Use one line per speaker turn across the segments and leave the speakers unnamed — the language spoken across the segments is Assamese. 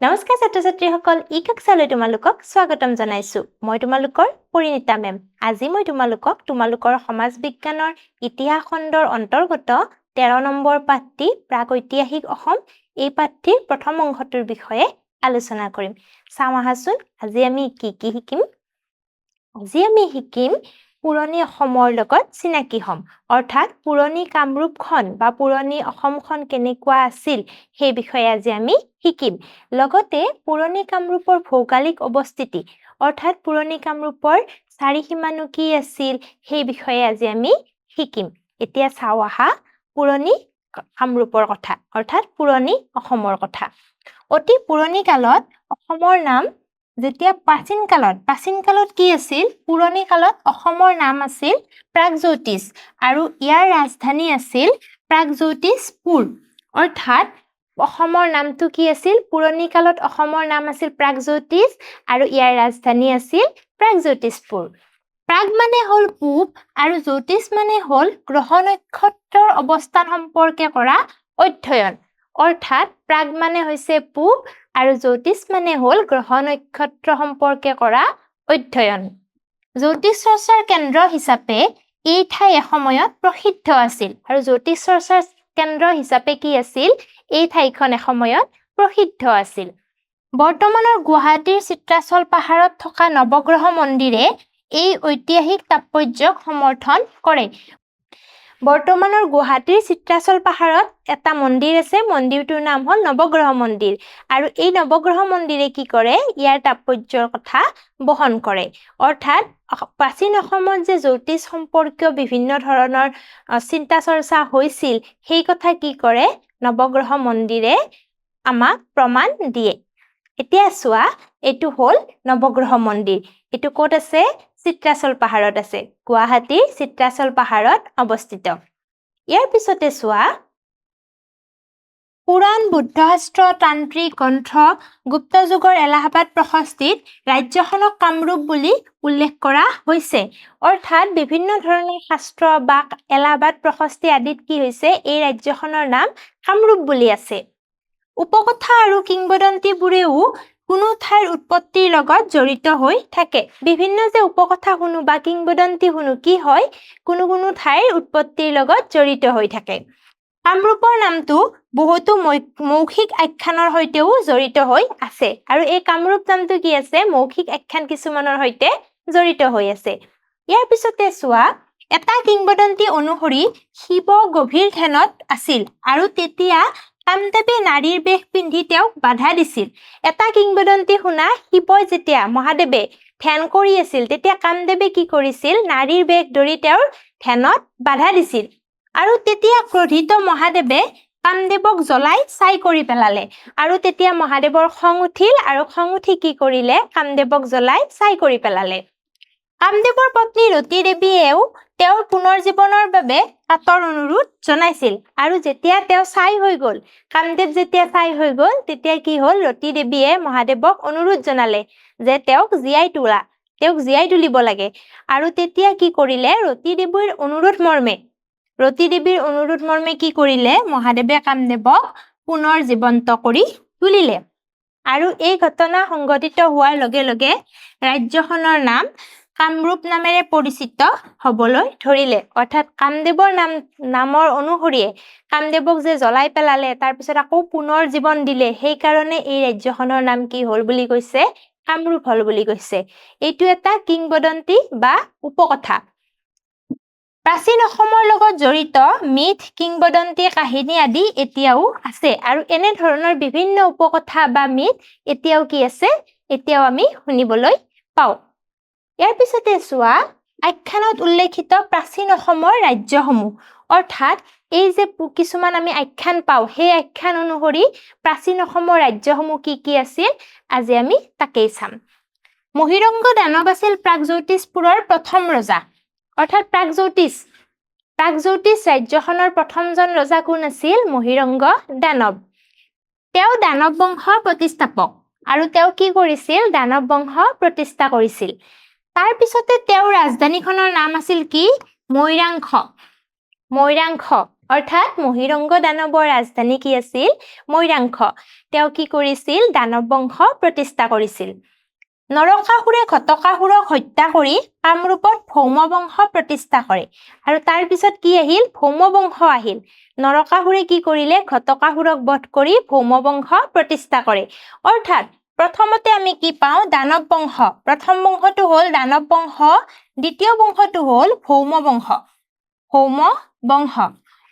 নমস্কাৰ ছাত্ৰ ছাত্ৰীসকল ই কক্ষালৈ তোমালোকক স্বাগতম জনাইছো। মই তোমালোকৰ পৰিণীতা মেম। আজি মই তোমালোকক তোমালোকৰ সমাজ বিজ্ঞানৰ ইতিহাস খণ্ডৰ অন্তৰ্গত তেৰ নম্বৰ পাঠটি প্ৰাক ঐতিহাসিক অসম এই পাঠটিৰ প্ৰথম অংশটোৰ বিষয়ে আলোচনা কৰিম। চাওঁ আহাচোন আজি আমি কি কি শিকিম? আজি আমি শিকিম পুৰণি অসমৰ লগত চিনাকি হ'ম। অৰ্থাৎ পুৰণি কামৰূপখন বা পুৰণি অসমখন কেনেকুৱা আছিল সেই বিষয়ে আজি আমি শিকিম। লগতে পুৰণি কামৰূপৰ ভৌগোলিক অৱস্থিতি অৰ্থাৎ পুৰণি কামৰূপৰ চাৰিসীমানো কি আছিল সেই বিষয়ে আজি আমি শিকিম। এতিয়া চাওঁ আহা পুৰণি কামৰূপৰ কথা অৰ্থাৎ পুৰণি অসমৰ কথা। অতি পুৰণি কালত অসমৰ নাম যেতিয়া প্ৰাচীন কালত প্ৰাচীন কালত কি আছিল? পুৰণি কালত অসমৰ নাম আছিল প্ৰাগজ্যোতিষ আৰু ইয়াৰ ৰাজধানী আছিল প্ৰাগজ্যোতিষপুৰ। অৰ্থাৎ অসমৰ নামটো কি আছিল? পুৰণি কালত অসমৰ নাম আছিল প্ৰাগজ্যোতিষ আৰু ইয়াৰ ৰাজধানী আছিল প্ৰাগজ্যোতিষপুৰ। প্ৰাগ মানে হ'ল পূব আৰু জ্যোতিষ মানে হ'ল গ্ৰহ নক্ষত্ৰৰ অৱস্থান সম্পৰ্কে কৰা অধ্যয়ন। অৰ্থাৎ প্ৰাগ মানে হৈছে পূব আৰু জ্যোতিষ মানে হ'ল গ্ৰহ নক্ষত্ৰ সম্পৰ্কে কৰা অধ্যয়ন। জ্যোতিষ চৰ্চাৰ কেন্দ্ৰ হিচাপে এই ঠাই এসময়ত প্ৰসিদ্ধ আছিল আৰু জ্যোতিষ চৰ্চাৰ কেন্দ্ৰ হিচাপে কি আছিল? এই ঠাইখন এসময়ত প্ৰসিদ্ধ আছিল। বৰ্তমানৰ গুৱাহাটীৰ চিত্ৰাচল পাহাৰত থকা নৱগ্ৰহ মন্দিৰে এই ঐতিহাসিক তাৎপৰ্যক সমৰ্থন কৰে। বৰ্তমানৰ গুৱাহাটীৰ চিত্ৰাচল পাহাৰত এটা মন্দিৰ আছে। মন্দিৰটোৰ নাম হ'ল নৱগ্ৰহ মন্দিৰ। আৰু এই নৱগ্ৰহ মন্দিৰে কি কৰে? ইয়াৰ তাৎপৰ্যৰ কথা বহন কৰে। অৰ্থাৎ প্ৰাচীন অসমত যে জ্যোতিষ সম্পৰ্কীয় বিভিন্ন ধৰণৰ চিন্তা চৰ্চা হৈছিল সেই কথা কি কৰে? নৱগ্ৰহ মন্দিৰে আমাক প্ৰমাণ দিয়ে। এতিয়া চোৱা এইটো হ'ল নৱগ্ৰহ মন্দিৰ। এইটো ক'ত আছে? চিত্ৰাচল পাহাৰত আছে। গুৱাহাটীৰ চিত্ৰাচল পাহাৰত অৱস্থিত। ইয়াৰ পিছতে চোৱা। পুৰাণ বুদ্ধশাস্ত্ৰ তান্ত্ৰিক গ্ৰন্থ গুপ্ত যুগৰ এলাহাবাদ প্ৰশস্তিত ৰাজ্যখনক কামৰূপ বুলি উল্লেখ কৰা হৈছে। অৰ্থাৎ বিভিন্ন ধৰণৰ শাস্ত্ৰ বা এলাহাবাদ প্ৰশস্তি আদিত কি হৈছে এই ৰাজ্যখনৰ নাম কামৰূপ বুলি আছে। উপকথা আৰু কিংবদন্তীবোৰেও কোনো ঠাইৰ উৎপত্তিৰ লগত জড়িত হৈ থাকে। বিভিন্ন যে উপকথা শুনো বা কিংবদন্তি শুনো, কি হয়? কোনো কোনো ঠাইৰ উৎপত্তিৰ লগত জড়িত হৈ থাকে। কামৰূপৰ নামটো বহুতো মৌখিক আখ্যানৰ সৈতেও জড়িত হৈ আছে। আৰু এই কামৰূপ নামটো কি আছে? মৌখিক আখ্যান কিছুমানৰ সৈতে জড়িত হৈ আছে। ইয়াৰ পিছতে চোৱা, এটা কিংবদন্তি অনুসৰি শিৱ গভীৰ ধ্যানত আছিল। আৰু তেতিয়া কামদেৱে নাৰীৰ বেশ পিন্ধি তেওঁক বাধা দিছিল। এটা কিংবদন্তি শুনা শিৱই যেতিয়া মহাদেৱে ধ্যান কৰি আছিল, তেতিয়া কামদেৱে কি কৰিছিল? নাৰীৰ বেশ ধৰি তেওঁৰ ধ্যানত বাধা দিছিল। আৰু তেতিয়া ক্ৰোধিত মহাদেৱে কামদেৱক জ্বলাই ছাই কৰি পেলালে। আৰু তেতিয়া মহাদেৱৰ খং উঠিল। আৰু খং উঠি কি কৰিলে? কামদেৱক জ্বলাই ছাই কৰি পেলালে। কামদেৱৰ পত্নী ৰতী দেৱীয়েও তেওঁৰ পুনৰ জীৱনৰ বাবে কাতৰ অনুৰোধ জনাইছিল। আৰু যেতিয়া তেওঁ ছাই হৈ গ'ল, কামদেৱ যেতিয়া ছাই হৈ গ'ল, তেতিয়া কি হ'ল? ৰতী দেৱীয়ে মহাদেৱক অনুৰোধ জনালে যে তেওঁক জীয়াই তোলা, তেওঁক জীয়াই তুলিব লাগে। আৰু তেতিয়া কি কৰিলে? ৰতী দেৱীৰ অনুৰোধ মৰ্মে, ৰতী দেৱীৰ অনুৰোধ মৰ্মে কি কৰিলে? মহাদেৱে কামদেৱক পুনৰ জীৱন্ত কৰি তুলিলে। আৰু এই ঘটনা সংঘটিত হোৱাৰ লগে লগে ৰাজ্যখনৰ নাম কামৰূপ নামেৰে পৰিচিত হ'বলৈ ধৰিলে। অৰ্থাৎ কামদেৱৰ নাম নামৰ অনুসৰিয়ে কামদেৱক যে জ্বলাই পেলালে তাৰপিছত আকৌ পুনৰ জীৱন দিলে সেইকাৰণে এই ৰাজ্যখনৰ নাম কি হ'ল বুলি কৈছে? কামৰূপ হ'ল বুলি কৈছে। এইটো এটা কিংবদন্তি বা উপকথা। প্ৰাচীন অসমৰ লগত জড়িত মিথ কিংবদন্তি কাহিনী আদি এতিয়াও আছে আৰু এনেধৰণৰ বিভিন্ন উপকথা বা মিথ এতিয়াও কি আছে? এতিয়াও আমি শুনিবলৈ পাওঁ। ইয়াৰ পিছতে চোৱা আখ্যানত উল্লেখিত প্ৰাচীন অসমৰ ৰাজ্যসমূহ। অৰ্থাৎ এই যে কিছুমান আমি আখ্যান পাওঁ সেই আখ্যান অনুসৰি প্ৰাচীন অসমৰ ৰাজ্যসমূহ কি কি আছিল আজি আমি তাকেই চাম। মহিৰংগ দানৱ আছিল প্ৰাগজ্যোতিষপুৰৰ প্ৰথম ৰজা। অৰ্থাৎ প্ৰাগজ্যোতিষ প্ৰাগজ্যোতিষ ৰাজ্যখনৰ প্ৰথমজন ৰজা কোন আছিল? মহিৰংগ দানৱ। তেওঁ দানৱ বংশৰ প্ৰতিষ্ঠাপক। আৰু তেওঁ কি কৰিছিল? দানৱ বংশ প্ৰতিষ্ঠা কৰিছিল। তাৰ পিছতে তেওঁৰ ৰাজধানীখনৰ নাম আছিল কি? মৈৰাংশ মৈৰাংশ অৰ্থাৎ মহিৰংগ দানৱৰ ৰাজধানী কি আছিল? মৈৰাংশ তেওঁ কি কৰিছিল? দানৱ বংশ প্ৰতিষ্ঠা কৰিছিল। নৰকাসুৰে ঘটকাসুৰক হত্যা কৰি কামৰূপত ভৌম বংশ প্ৰতিষ্ঠা কৰে। আৰু তাৰ পিছত কি আহিল? ভৌম বংশ আহিল। নৰকাসুৰে কি কৰিলে? ঘটকাসুৰক বধ কৰি ভৌম বংশ প্ৰতিষ্ঠা কৰে। অৰ্থাৎ প্ৰথমতে আমি কি পাওঁ? দানৱ বংশ। প্ৰথম বংশটো হ'ল দানৱ বংশ দ্বিতীয় বংশটো হ'ল ভৌম বংশ। ভৌম বংশ।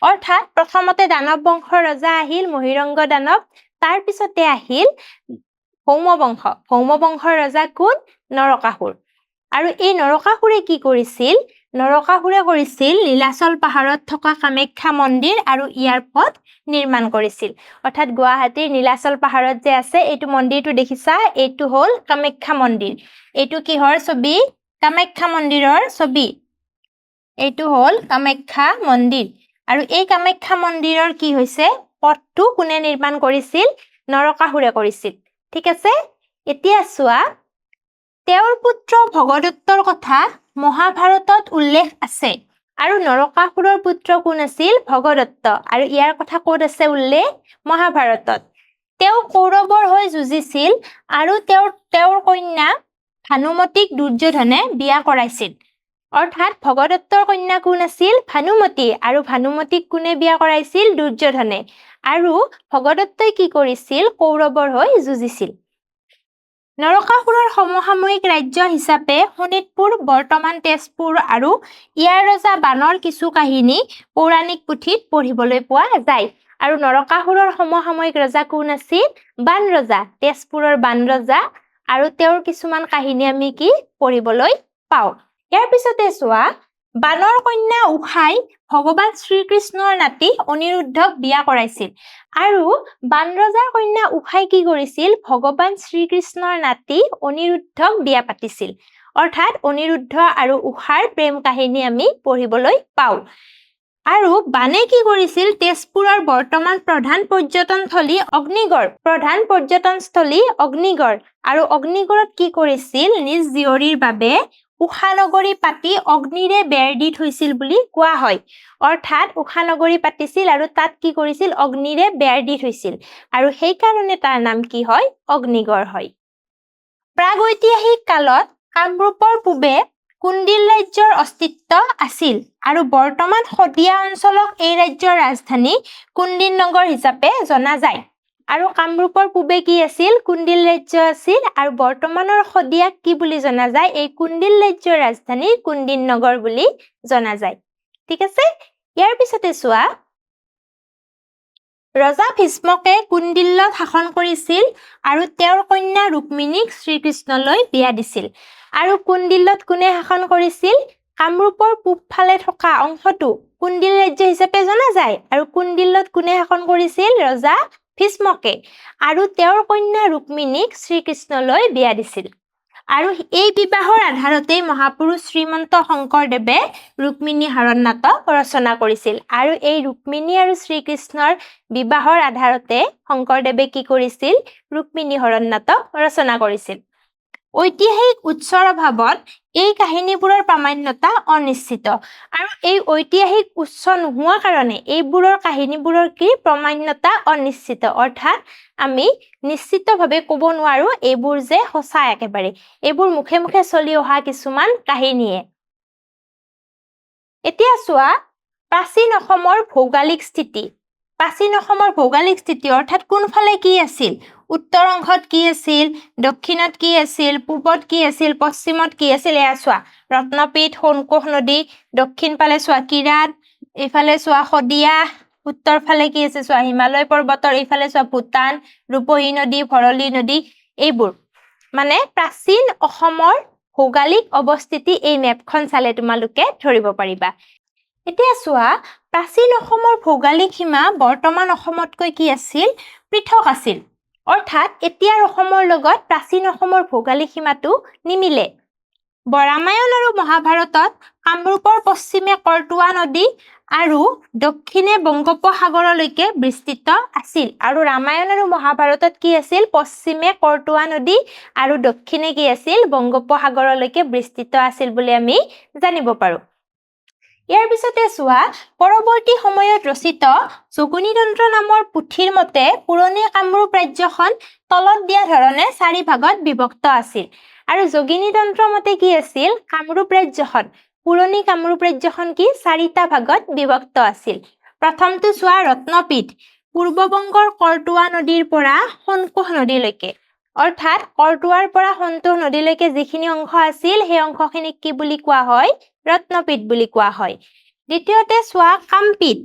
অৰ্থাৎ প্ৰথমতে দানৱ বংশৰ ৰজা আহিল মহিৰংগ দানৱ। তাৰ পিছতে আহিল ভৌম বংশ। ভৌম বংশৰ ৰজা কোন? নৰকাসুৰ। আৰু এই নৰকাসুৰে কি কৰিছিল? নৰকাসুৰে কৰিছিল নীলাচল পাহাৰত থকা কামাখ্যা মন্দিৰ আৰু ইয়াৰ পথ নিৰ্মাণ কৰিছিল। অৰ্থাৎ গুৱাহাটীৰ নীলাচল পাহাৰত যে আছে এইটো মন্দিৰটো দেখিছা? এইটো হ'ল কামাখ্যা মন্দিৰ। এইটো কিহৰ ছবি? কামাখ্যা মন্দিৰৰ ছবি। এইটো হ'ল কামাখ্যা মন্দিৰ। আৰু এই কামাখ্যা মন্দিৰৰ কি হৈছে? পথটো কোনে নিৰ্মাণ কৰিছিল? নৰকাসুৰে কৰিছিল। ঠিক আছে? এতিয়া চোৱা তেওঁৰ পুত্ৰ ভগদত্তৰ কথা মহাভাৰতত উল্লেখ আছে। আৰু নৰকাসুৰৰ পুত্ৰ কোন আছিল? ভগদত্ত। আৰু ইয়াৰ কথা ক'ত আছে উল্লেখ? মহাভাৰতত। তেওঁ কৌৰৱৰ হৈ যুঁজিছিল আৰু তেওঁৰ তেওঁৰ কন্যা ভানুমতীক দুৰ্যোধনে বিয়া কৰাইছিল। অৰ্থাৎ ভগদত্তৰ কন্যা কোন আছিল? ভানুমতী। আৰু ভানুমতীক কোনে বিয়া কৰাইছিল? দুৰ্যোধনে। আৰু ভগদত্তই কি কৰিছিল? কৌৰৱৰ হৈ যুঁজিছিল। নৰকাসুৰৰ সমসাময়িক ৰাজ্য হিচাপে শোণিতপুৰ বৰ্তমান তেজপুৰ আৰু ইয়াৰ ৰজা বানৰ কিছু কাহিনী পৌৰাণিক পুথিত পঢ়িবলৈ পোৱা যায়। আৰু নৰকাসুৰৰ সমসাময়িক ৰজা কোন আছিল? বান ৰজা তেজপুৰৰ বান ৰজা। আৰু তেওঁৰ কিছুমান কাহিনী আমি কি পঢ়িবলৈ পাওঁ। ইয়াৰ পিছতে চোৱা বানৰ কন্যা উষাই ভগৱান শ্ৰীকৃষ্ণৰ নাতি অনিৰুদ্ধক বিয়া কৰাইছিল। আৰু বান ৰজাৰ কন্যা উষাই কি কৰিছিল? ভগৱান শ্ৰীকৃষ্ণৰ নাতি অনিৰুদ্ধক বিয়া পাতিছিল। অৰ্থাৎ অনিৰুদ্ধ আৰু উষাৰ প্ৰেম কাহিনী আমি পঢ়িবলৈ পাওঁ। আৰু বানে কি কৰিছিল? তেজপুৰৰ বৰ্তমান প্ৰধান পৰ্যটনস্থলী অগ্নিগড়। প্ৰধান পৰ্যটনস্থলী অগ্নিগড়। আৰু অগ্নিগড়ত কি কৰিছিল? নিজ জীয়ৰীৰ বাবে উষানগৰী পাতি অগ্নিৰে বেৰ দি থৈছিল বুলি কোৱা হয়। অৰ্থাৎ উষানগৰী পাতিছিল আৰু তাত কি কৰিছিল? অগ্নিৰে বেৰ দি থৈছিল। আৰু সেইকাৰণে তাৰ নাম কি হয়? অগ্নিগড় হয়। প্ৰাগৈতিহাসিক কালত কামৰূপৰ পূবে কুণ্ডিল ৰাজ্যৰ অস্তিত্ব আছিল আৰু বৰ্তমান শদিয়া অঞ্চলক এই ৰাজ্যৰ ৰাজধানী কুণ্ডিল নগৰ হিচাপে জনা যায়। আৰু কামৰূপৰ পূবে কি আছিল? কুণ্ডিল ৰাজ্য আছিল। আৰু বৰ্তমানৰ শদিয়াক কি বুলি জনা যায়? এই কুণ্ডিল ৰাজ্যৰ ৰাজধানী কুণ্ডিল নগৰ বুলি জনা যায়। ঠিক আছে? ইয়াৰ পিছতে চোৱা। ৰজা ভীষ্মকে কুণ্ডিল্যত শাসন কৰিছিল আৰু তেওঁৰ কন্যা ৰুক্মিণীক শ্ৰীকৃষ্ণলৈ বিয়া দিছিল। আৰু কুণ্ডিল্যত কোনে শাসন কৰিছিল? কামৰূপৰ পূবফালে থকা অংশটো কুণ্ডিল ৰাজ্য হিচাপে জনা যায়। আৰু কুণ্ডিল্যত কোনে শাসন কৰিছিল? ৰজা ভীষ্মকে আৰু তেওঁৰ কন্যা ৰুক্মিণীক শ্ৰীকৃষ্ণলৈ বিয়া দিছিল। আৰু এই বিবাহৰ আধাৰতেই মহাপুৰুষ শ্ৰীমন্ত শংকৰদেৱে ৰুক্মিণী হৰণ নাটক ৰচনা কৰিছিল। আৰু এই ৰুক্মিণী আৰু শ্ৰীকৃষ্ণৰ বিবাহৰ আধাৰতে শংকৰদেৱে কি কৰিছিল? ৰুক্মিণী হৰণ নাটক ৰচনা কৰিছিল। ঐতিহাসিক উৎসৰ অভাৱত এই কাহিনীবোৰৰ প্ৰামাণ্যতা অনিশ্চিত। আৰু এই ঐতিহাসিক উৎস নোহোৱা কাৰণে এইবোৰৰ কাহিনীবোৰৰ কি প্ৰামাণ্যতা অনিশ্চিত? অৰ্থাৎ আমি নিশ্চিতভাৱে ক'ব নোৱাৰো এইবোৰ যে সঁচা একেবাৰে। এইবোৰ মুখে মুখে চলি অহা কিছুমান কাহিনীয়ে। এতিয়া চোৱা প্ৰাচীন অসমৰ ভৌগোলিক স্থিতি। প্ৰাচীন অসমৰ ভৌগোলিক স্থিতি অৰ্থাৎ কোনফালে কি আছিল? উত্তৰ অংশত কি আছিল? দক্ষিণত কি আছিল? পূবত কি আছিল? পশ্চিমত কি আছিল? এয়া চোৱা। ৰত্নপীঠ সোণকোষ নদী দক্ষিণ ফালে চোৱা কিৰাত এইফালে চোৱা শদিয়া উত্তৰ ফালে কি আছে চোৱা হিমালয় পৰ্বতৰ এইফালে চোৱা ভূটান ৰূপহী নদী ভৰলী নদী এইবোৰ। মানে প্ৰাচীন অসমৰ ভৌগোলিক অৱস্থিতি এই মেপখন চালে তোমালোকে ধৰিব পাৰিবা। এতিয়া চোৱা প্ৰাচীন অসমৰ ভৌগোলিক সীমা বৰ্তমান অসমতকৈ কি আছিল? পৃথক আছিল। অৰ্থাৎ এতিয়াৰ অসমৰ লগত প্ৰাচীন অসমৰ ভৌগোলিক সীমাটো নিমিলে। ৰামায়ণ আৰু মহাভাৰতত কামৰূপৰ পশ্চিমে কৰতোৱা নদী আৰু দক্ষিণে বংগোপসাগৰলৈকে বিস্তৃত আছিল। আৰু ৰামায়ণ আৰু মহাভাৰতত কি আছিল? পশ্চিমে কৰতোৱা নদী আৰু দক্ষিণে কি আছিল? বংগোপসাগৰলৈকে বিস্তৃত আছিল বুলি আমি জানিব পাৰো। ইয়াৰ পিছতে চোৱা পৰৱৰ্তী সময়ত ৰচিত যোগনীতন্ত্ৰ নামৰ পুথিৰ মতে পুৰণি কামৰূপ ৰাজ্যখন তলত দিয়া ধৰণে চাৰি ভাগত বিভক্ত আছিল। আৰু যোগিনীতন্ত্ৰ মতে কি আছিল? কামৰূপ ৰাজ্যখন পুৰণি কামৰূপ ৰাজ্যখন কি চাৰিটা ভাগত বিভক্ত আছিল? প্ৰথমটো চোৱা ৰত্নপীঠ পূৰ্ববংগৰ কৰতোৱা নদীৰ পৰা সোণকোষ নদীলৈকে। অৰ্থাৎ কৰতোৱাৰ পৰা সন্তোষ নদীলৈকে যিখিনি অংশ আছিল সেই অংশখিনিক কি বুলি কোৱা হয়? ৰত্নপীঠ বুলি কোৱা হয়। দ্বিতীয়তে চোৱা কামপীঠ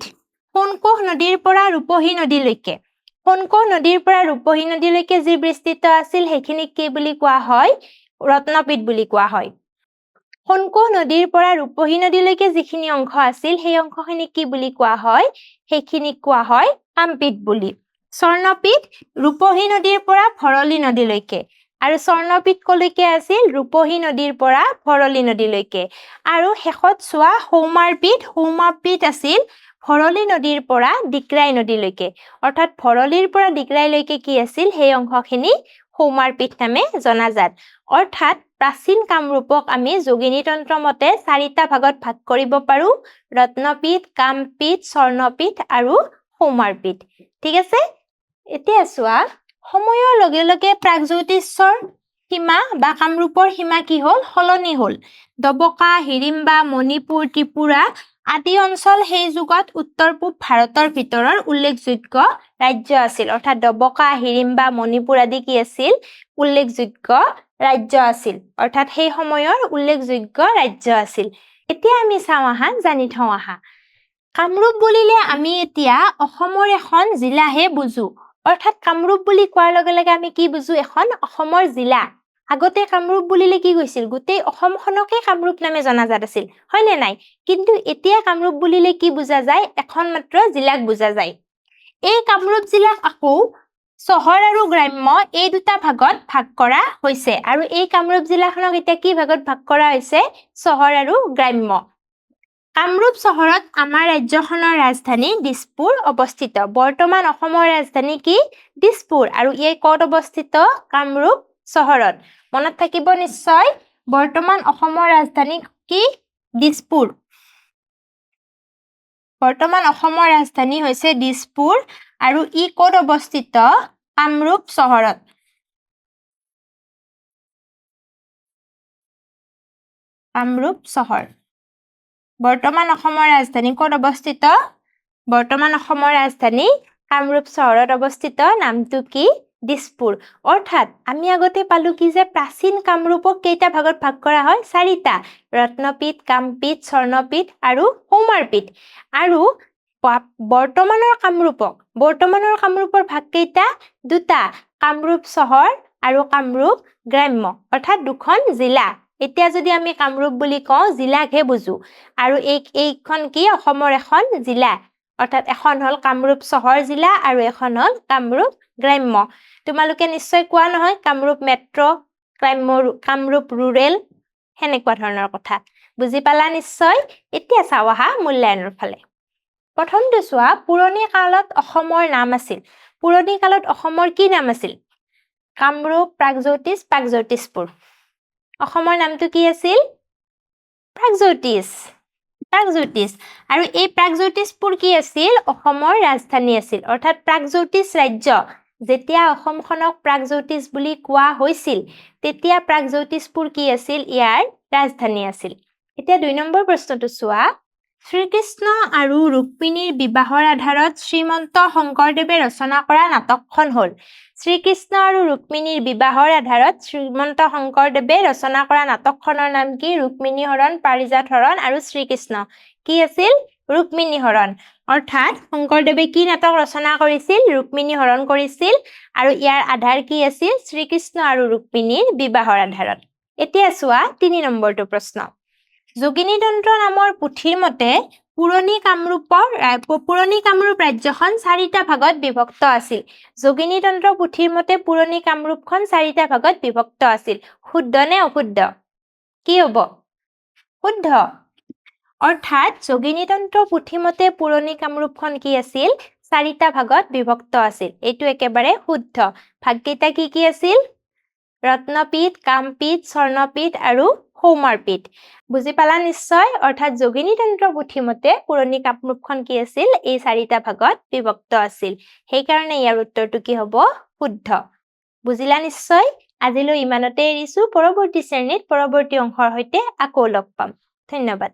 সোণকোষ নদীৰ পৰা ৰূপহী নদীলৈকে। সোণকোষ নদীৰ পৰা ৰূপহী নদীলৈকে যি বিস্তৃত আছিল সেইখিনিক কি বুলি কোৱা হয়? ৰত্নপীঠ বুলি কোৱা হয়। সোণকোষ নদীৰ পৰা ৰূপহী নদীলৈকে যিখিনি অংশ আছিল সেই অংশখিনিক কি বুলি কোৱা হয়? সেইখিনিক কোৱা হয় কামপীঠ বুলি। স্বৰ্ণপীঠ ৰূপহী নদীৰ পৰা ভৰলী নদীলৈকে। আৰু স্বৰ্ণপীঠ কলৈকে আছিল ৰূপহী নদীৰ পৰা ভৰলী নদীলৈকে। আৰু শেষত চোৱা সৌমাৰপীঠ সৌমাৰপীঠ আছিল ভৰলী নদীৰ পৰা দিকৰাই নদীলৈকে। অৰ্থাৎ ভৰলীৰ পৰা দিকৰাইলৈকে কি আছিল সেই অংশখিনি সৌমাৰপীঠ নামে জনাজাত। অৰ্থাৎ প্ৰাচীন কামৰূপক আমি যোগিনীতন্ত্ৰ মতে চাৰিটা ভাগত ভাগ কৰিব পাৰোঁ ৰত্নপীঠ কামপীঠ স্বৰ্ণপীঠ আৰু সৌমাৰপীঠ ঠিক আছে? এতিয়া চোৱা সময়ৰ লগে লগে প্ৰাগজ্যোতিষৰ সীমা বা কামৰূপৰ সীমা কি হ'ল? সলনি হ'ল। ডবকা হিৰিম্বা মণিপুৰ ত্ৰিপুৰা আদি অঞ্চল সেই যুগত উত্তৰ পূব ভাৰতৰ ভিতৰৰ উল্লেখযোগ্য ৰাজ্য আছিল। অৰ্থাৎ ডবকা হিৰিম্বা মণিপুৰ আদি কি আছিল? উল্লেখযোগ্য ৰাজ্য আছিল। অৰ্থাৎ সেই সময়ৰ উল্লেখযোগ্য ৰাজ্য আছিল। এতিয়া আমি চাওঁ আহা জানি থওঁ আহা। কামৰূপ বুলিলে আমি এতিয়া অসমৰ এখন জিলাহে বুজো। অৰ্থাৎ কামৰূপ বুলি কোৱাৰ লগে লগে আমি কি বুজো, এখন অসমৰ জিলা। আগতে কামৰূপ বুলিলে কি কৈছিল? গোটেই অসমখনকে কামৰূপ নামে জনাজাত আছিল হয়নে নাই? কিন্তু এতিয়া কামৰূপ বুলিলে কি বুজা যায়? এখন মাত্ৰ জিলাক বুজা যায়। এই কামৰূপ জিলাক আকৌ চহৰ আৰু গ্ৰাম্য এই দুটা ভাগত ভাগ কৰা হৈছে। আৰু এই কামৰূপ জিলাখনক এতিয়া কি ভাগত ভাগ কৰা হৈছে? চহৰ আৰু গ্ৰাম্য। কামৰূপ চহৰত আমাৰ ৰাজ্যখনৰ ৰাজধানী দিছপুৰ অৱস্থিত। বৰ্তমান অসমৰ ৰাজধানী কি? দিছপুৰ। আৰু ইয়ে ক'ত অৱস্থিত? কামৰূপ চহৰত। মনত থাকিব নিশ্চয় বৰ্তমান অসমৰ ৰাজধানী কি? দিছপুৰ। বৰ্তমান অসমৰ ৰাজধানী হৈছে দিছপুৰ। আৰু ই ক'ত অৱস্থিত? কামৰূপ চহৰত। কামৰূপ চহৰ। বৰ্তমান অসমৰ ৰাজধানী ক'ত অৱস্থিত? বৰ্তমান অসমৰ ৰাজধানী কামৰূপ চহৰত অৱস্থিত, নামটো কি? দিছপুৰ। অৰ্থাৎ আমি আগতে পালো কি যে প্ৰাচীন কামৰূপক কেইটা ভাগত ভাগ কৰা হয়? চাৰিটা। ৰত্নপীঠ, কামপীঠ, স্বৰ্ণপীঠ আৰু সৌমাৰপীঠ আৰু বৰ্তমানৰ কামৰূপক, বৰ্তমানৰ কামৰূপৰ ভাগ কেইটা? দুটা। কামৰূপ চহৰ আৰু কামৰূপ গ্ৰাম্য। অৰ্থাৎ দুখন জিলা। এতিয়া যদি আমি কামৰূপ বুলি কওঁ জিলাকহে বুজো। আৰু এই এইখন কি? অসমৰ এখন জিলা। অৰ্থাৎ এখন হ'ল কামৰূপ চহৰ জিলা আৰু এখন হ'ল কামৰূপ গ্ৰাম্য। তোমালোকে নিশ্চয় কোৱা নহয় কামৰূপ মেট্ৰ' গ্ৰাম্য কামৰূপ ৰুৰেল সেনেকুৱা ধৰণৰ কথা। বুজি পালা নিশ্চয়? এতিয়া চাওঁ আহা মূল্যায়নৰ ফালে। প্ৰথমটো চোৱা পুৰণি কালত অসমৰ নাম আছিল। পুৰণি কালত অসমৰ কি নাম আছিল? কামৰূপ প্ৰাগজ্যোতিষ প্ৰাগজ্যোতিষপুৰ। অসমৰ নামটো কি আছিল? প্ৰাগজ্যোতিষ। প্ৰাগজ্যোতিষ। আৰু এই প্ৰাগজ্যোতিষপুৰ কি আছিল? অসমৰ ৰাজধানী আছিল। অৰ্থাৎ প্ৰাগজ্যোতিষ ৰাজ্য। যেতিয়া অসমখনক প্ৰাগজ্যোতিষ বুলি কোৱা হৈছিল তেতিয়া প্ৰাগজ্যোতিষপুৰ কি আছিল? ইয়াৰ ৰাজধানী আছিল। এতিয়া দুই নম্বৰ প্ৰশ্নটো চোৱা। শ্ৰীকৃষ্ণ আৰু ৰুক্মিণীৰ বিবাহৰ আধাৰত শ্ৰীমন্ত শংকৰদেৱে ৰচনা কৰা নাটকখন হ'ল। শ্ৰীকৃষ্ণ আৰু ৰুক্মিণীৰ বিবাহৰ আধাৰত শ্ৰীমন্ত শংকৰদেৱে ৰচনা কৰা নাটকখনৰ নাম কি? ৰুক্মিণী হৰণ পাৰিজাত হৰণ আৰু শ্ৰীকৃষ্ণ। কি আছিল? ৰুক্মিণী হৰণ। অৰ্থাৎ শংকৰদেৱে কি নাটক ৰচনা কৰিছিল? ৰুক্মিণী হৰণ কৰিছিল আৰু ইয়াৰ আধাৰ কি আছিল? শ্ৰীকৃষ্ণ আৰু ৰুক্মিণীৰ বিবাহৰ আধাৰত। এতিয়া চোৱা তিনি নম্বৰটো প্ৰশ্ন। যোগিনীতন্ত্ৰ নামৰ পুথিৰ মতে পুৰণি কামৰূপৰ পুৰণি কামৰূপ ৰাজ্যখন চাৰিটা ভাগত বিভক্ত আছিল। যোগিনীতন্ত্ৰ পুথিৰ মতে পুৰণি কামৰূপখন চাৰিটা ভাগত বিভক্ত আছিল। শুদ্ধ নে অশুদ্ধ? কি হ'ব? শুদ্ধ। অৰ্থাৎ যোগিনীতন্ত্ৰ পুথিমতে পুৰণি কামৰূপখন কি আছিল? চাৰিটা ভাগত বিভক্ত আছিল। এইটো একেবাৰে শুদ্ধ। ভাগকেইটা কি কি আছিল? ৰত্নপীঠ কামপীঠ স্বৰ্ণপীঠ আৰু সৌমাৰপীঠ বুজি পালা নিশ্চয়? অৰ্থাৎ যোগিনী তন্ত্ৰ পুথিমতে পুৰণি কামৰূপখন কি আছিল? এই চাৰিটা ভাগত বিভক্ত আছিল। সেইকাৰণে ইয়াৰ উত্তৰটো কি হ'ব? শুদ্ধ। বুজিলা নিশ্চয়? আজিলৈ ইমানতে এৰিছো। পৰৱৰ্তী শ্ৰেণীত পৰৱৰ্তী অংশৰ সৈতে আকৌ লগ পাম। ধন্যবাদ।